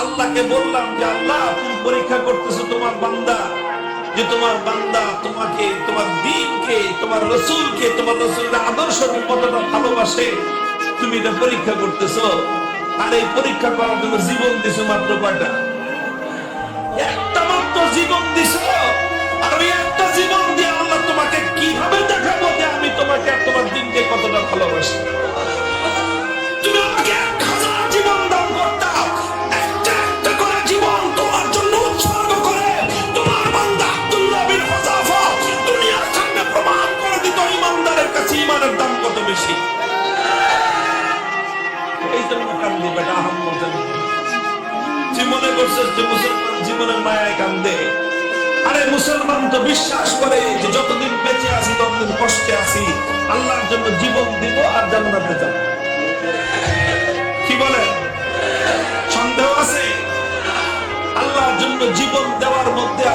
আল্লাহকে বললাম যে, আল্লাহ, তুমি পরীক্ষা করতেছো তোমার বান্দা, যে তোমার বান্দা তোমাকে, তোমার দিনকে, তোমার রসুলকে, তোমার রসুলের আদর্শকে কতটা ভালোবাসে, তুমি এটা পরীক্ষা করতেছো। আর এই পরীক্ষা করার জন্য জীবন দিছো মাত্র কয়টা? একটা মাত্র জীবন দিছো। আর ওই একটা জীবন দিয়ে আল্লাহ তোমাকে কীভাবে দেখাবো যে আমি তোমাকে আর তোমার দিনকে কতটা ভালোবাসি? বেশি। এই জন্য কান্দি বেটা আহম্মদ মনে করছিস যে মুসলমান জীবনের মায়ায় কান্দে। আরে, মুসলমান তো বিশ্বাস করে যে যতদিন বেঁচে আছি, ততদিন কষ্টে আছি। আল্লাহর জন্য জীবন দিব আর জান্নাতে যাব। কি বলে? সন্দেহ আছে? আল্লাহর জন্য জীবন দেওয়ার মধ্যে